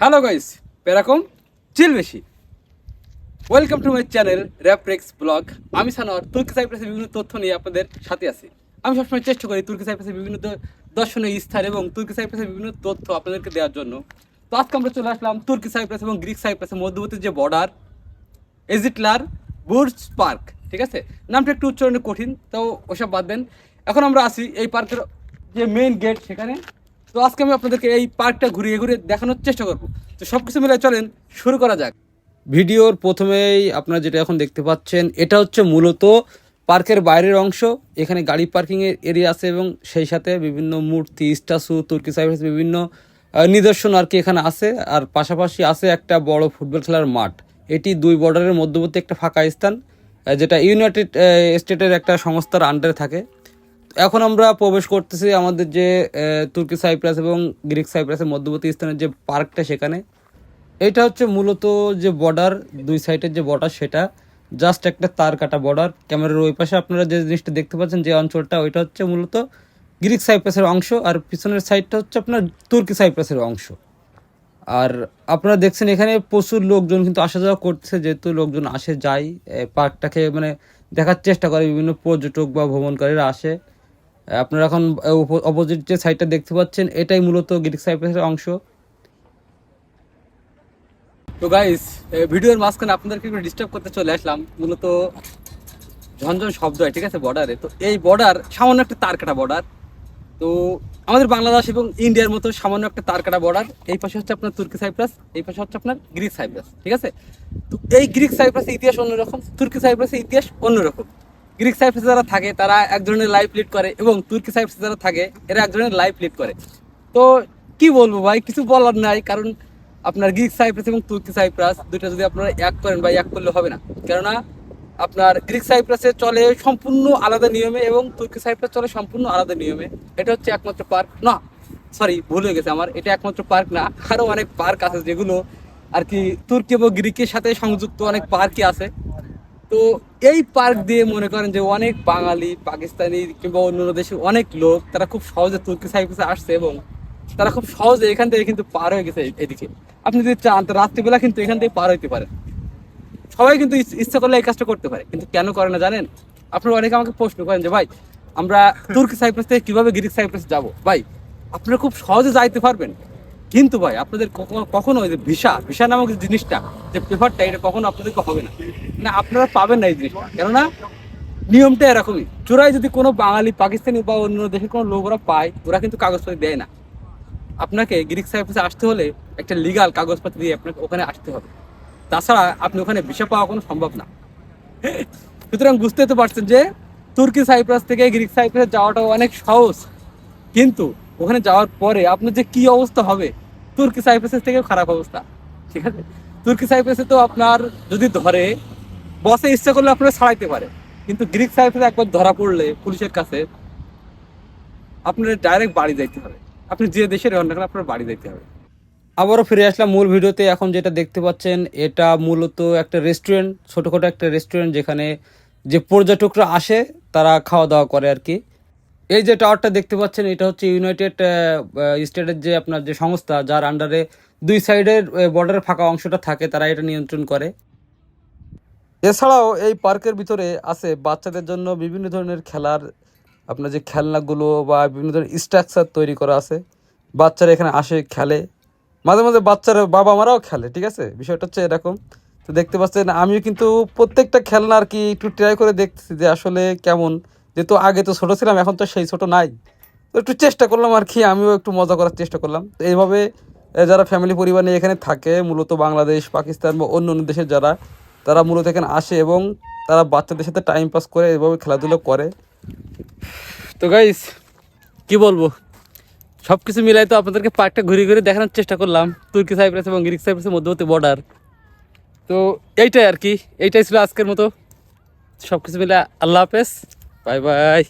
Hello guys এরকম chill বেশি। Welcome to my channel Raprex blog আমি সানোয়ার, তুর্কি সাইপ্রাসের বিভিন্ন তথ্য নিয়ে আপনাদের সাথে আছি। আমি সবসময় চেষ্টা করি তুর্কি সাইপ্রাসের বিভিন্ন দর্শনীয় স্থান এবং তুর্কি সাইপ্রাসের বিভিন্ন তথ্য আপনাদেরকে দেওয়ার জন্য। তো আজকে আমরা চলে আসলাম তুর্কি সাইপ্রাস এবং গ্রিক সাইপ্রাসের মধ্যবর্তী যে বর্ডার এজিটলার বুর্জ পার্ক ঠিক আছে? নামটা একটু উচ্চারণে কঠিন, তো ওসব বাদ দেন। এখন আমরা আসি এই পার্কের যে মেইন গেট সেখানে তো আজকে আমি আপনাদেরকে এই পার্কটা ঘুরিয়ে ঘুরিয়ে দেখানোর চেষ্টা করব। তো সব কিছু মিলে চলেন, শুরু করা যাক। ভিডিওর প্রথমেই আপনারা যেটা এখন দেখতে পাচ্ছেন, এটা হচ্ছে মূলত পার্কের বাইরের অংশ। এখানে গাড়ি পার্কিংয়ের এরিয়া আছে এবং সেই সাথে বিভিন্ন মূর্তি, স্ট্যাচু, তুর্কি সাইপ্রাস বিভিন্ন নিদর্শন আর কি এখানে আছে। আর পাশাপাশি আছে একটা বড় ফুটবল খেলার মাঠ। এটি দুই বর্ডারের মধ্যবর্তী একটা ফাঁকা স্থান যেটা ইউনাইটেড স্টেটের একটা সংস্থার আন্ডারে থাকে। এখন আমরা প্রবেশ করতেছি আমাদের যে তুর্কি সাইপ্রাস এবং গ্রিক সাইপ্রাসের মধ্যবর্তী স্থানের যে পার্কটা সেখানে। এটা হচ্ছে মূলত যে বর্ডার দুই সাইডের যে বর্ডার সেটা। জাস্ট একটা তার কাটা বর্ডার ক্যামেরার ওই পাশে আপনারা যে জিনিসটা দেখতে পাচ্ছেন যে অঞ্চলটা, ওইটা হচ্ছে মূলত গ্রিক সাইপ্রাসের অংশ। আর পিছনের সাইডটা হচ্ছে আপনার তুর্কি সাইপ্রাসের অংশ। আর আপনারা দেখছেন এখানে প্রচুর লোকজন কিন্তু আসা যাওয়া করছে যেহেতু লোকজন আসে, যায় পার্কটাকে মানে দেখার চেষ্টা করে। বিভিন্ন পর্যটক বা ভ্রমণকারীরা আসে। আপনারা এখন অপোজিট যে সাইডটা দেখতে পাচ্ছেন, এটাই মূলত গ্রিক সাইপ্রাসের অংশ। তো গাইস ভিডিওর মাঝখানে আপনাদেরকে একটু ডিস্টার্ব করতে চলে আসলাম। মূলত ঝনঝন শব্দ হয়, ঠিক আছে বর্ডারে তো এই বর্ডার সামান্য একটা তার কাটা বর্ডার তো আমাদের বাংলাদেশ এবং ইন্ডিয়ার মতো সামান্য একটা তার কাটা বর্ডার এই পাশে হচ্ছে আপনার তুর্কি সাইপ্রাস, এই পাশে হচ্ছে আপনার গ্রিক সাইপ্রাস, ঠিক আছে? তো এই গ্রিক সাইপ্রাসের ইতিহাস অন্যরকম, তুর্কি সাইপ্রাসের ইতিহাস অন্যরকম। গ্রিক সাইপ্রাসে যারা থাকে, তারা এক ধরনের লাইফ লিড করে এবং তুর্কি সাইপ্রাসে যারা থাকে, এরা এক ধরনের লাইফ লিড করে। তো কি বলব ভাই, কিছু বলার নাই, কারণ আপনার গ্রিক সাইপ্রাস এবং তুর্কি সাইপ্রাস দুইটা যদি আপনারা এক করেন বা এক করলে হবে না। কেননা, আপনার গ্রিক সাইপ্রাসে চলে সম্পূর্ণ আলাদা নিয়মে এবং তুর্কি সাইপ্রাস চলে সম্পূর্ণ আলাদা নিয়মে। এটা হচ্ছে একমাত্র পার্ক। না সরি ভুল হয়ে গেছে আমার। এটা একমাত্র পার্ক না আরও অনেক পার্ক আছে যেগুলো আর কি তুর্কি এবং গ্রিকের সাথে সংযুক্ত অনেক পার্কই আছে। তো এই পার্ক দিয়ে মনে করেন যে অনেক বাঙালি, পাকিস্তানি কিংবা অন্য দেশের অনেক লোক, তারা খুব সহজে তুর্কি সাইপ্রাসে আসছে এবং তারা খুব সহজে এখান থেকে কিন্তু পার হয়ে গেছে এদিকে। আপনি যদি চান রাত্রিবেলা কিন্তু এখান থেকে পার হইতে পারেন। সবাই কিন্তু ইচ্ছা করলে এই কাজটা করতে পারে, কিন্তু কেন করে না জানেন? আপনারা অনেকে আমাকে প্রশ্ন করেন যে, ভাই, আমরা তুর্কি সাইপ্রাস থেকে কীভাবে গ্রিক সাইপ্রাস যাব? ভাই, আপনারা খুব সহজে যাইতে পারবেন। কিন্তু ভাই, আপনাদের কখনো ওই যে ভিসা ভিসা নামক যে জিনিসটা, যে পেপারটা এটা কখনো আপনাদেরকে হবে না। না আপনারা পাবেন না এই জিনিসটা। কেননা, নিয়মটা এরকমই। চোরাই যদি কোনো বাঙালি, পাকিস্তানি বা অন্য দেশের কোনো লোক ওরা পায়, ওরা কিন্তু কাগজপত্র দেয় না। আপনাকে গ্রিক সাইপ্রাসে আসতে হলে একটা লিগাল কাগজপত্র দিয়ে আপনাকে ওখানে আসতে হবে। তাছাড়া আপনি ওখানে ভিসা পাওয়া কোনো সম্ভব না। সুতরাং বুঝতে তো পারছেন যে, তুর্কি, সাইপ্রাস থেকে গ্রিক সাইপ্রাস যাওয়াটা অনেক সহজ। কিন্তু ওখানে যাওয়ার পরে আপনার যে কি অবস্থা হবে তুর্কি সাইপ্রাসের থেকেও খারাপ অবস্থা, ঠিক আছে? তুর্কি সাইপ্রাসে তো আপনার যদি ধরে, বসে ইচ্ছা করলে আপনারা ছাড়াইতে পারে, কিন্তু গ্রিক সাইপ্রাসে একবার ধরা পড়লে পুলিশের কাছে আপনার ডাইরেক্ট বাড়ি যাইতে হবে। আপনি যে দেশের হন না কেন আপনার বাড়ি যাইতে হবে। আবারও ফিরে আসলাম মূল ভিডিওতে। এখন যেটা দেখতে পাচ্ছেন, এটা মূলত একটা রেস্টুরেন্ট ছোটোখাটো একটা রেস্টুরেন্ট যেখানে যে পর্যটকরা আসে, তারা খাওয়া দাওয়া করে আর কি। এই যে টাওয়ারটা দেখতে পাচ্ছেন, এটা হচ্ছে ইউনাইটেড স্টেটের যে আপনার যে সংস্থা, যার আন্ডারে দুই সাইডের বর্ডারের ফাঁকা অংশটা থাকে, তারা এটা নিয়ন্ত্রণ করে। এছাড়াও এই পার্কের ভিতরে আছে বাচ্চাদের জন্য বিভিন্ন ধরনের খেলার, আপনার যে খেলনাগুলো বা বিভিন্ন ধরনের স্ট্রাকচার তৈরি করা আছে। বাচ্চারা এখানে আসে, খেলে। মাঝে মাঝে বাচ্চারা বাবা মারাও খেলে, ঠিক আছে? বিষয়টা হচ্ছে এরকম। তো দেখতে পাচ্ছেন, আমিও কিন্তু প্রত্যেকটা খেলনা আর কি একটু ট্রাই করে দেখতেছি যে আসলে কেমন। যেহেতু আগে তো ছোটো ছিলাম, এখন তো সেই ছোটো নাই। তো একটু চেষ্টা করলাম আর কি, আমিও একটু মজা করার চেষ্টা করলাম। তো এইভাবে যারা ফ্যামিলি পরিবার নিয়ে এখানে থাকে, মূলত বাংলাদেশ, পাকিস্তান বা অন্য অন্য দেশের যারা, তারা মূলত এখানে আসে এবং তারা বাচ্চাদের সাথে টাইম পাস করে এভাবে খেলাধুলো করে। তো গাইস কি বলব? সব কিছু মিলাই তো আপনাদেরকে পার্কটা ঘুরে ঘুরে দেখানোর চেষ্টা করলাম। তুর্কি, সাইপ্রাস এবং গ্রিক সাইপ্রাসের মধ্যবর্তী বর্ডার তো এইটাই আর কি, এইটাই ছিল আজকের মতো। সব কিছু মিলে আল্লাহ হাফেজ। Bye bye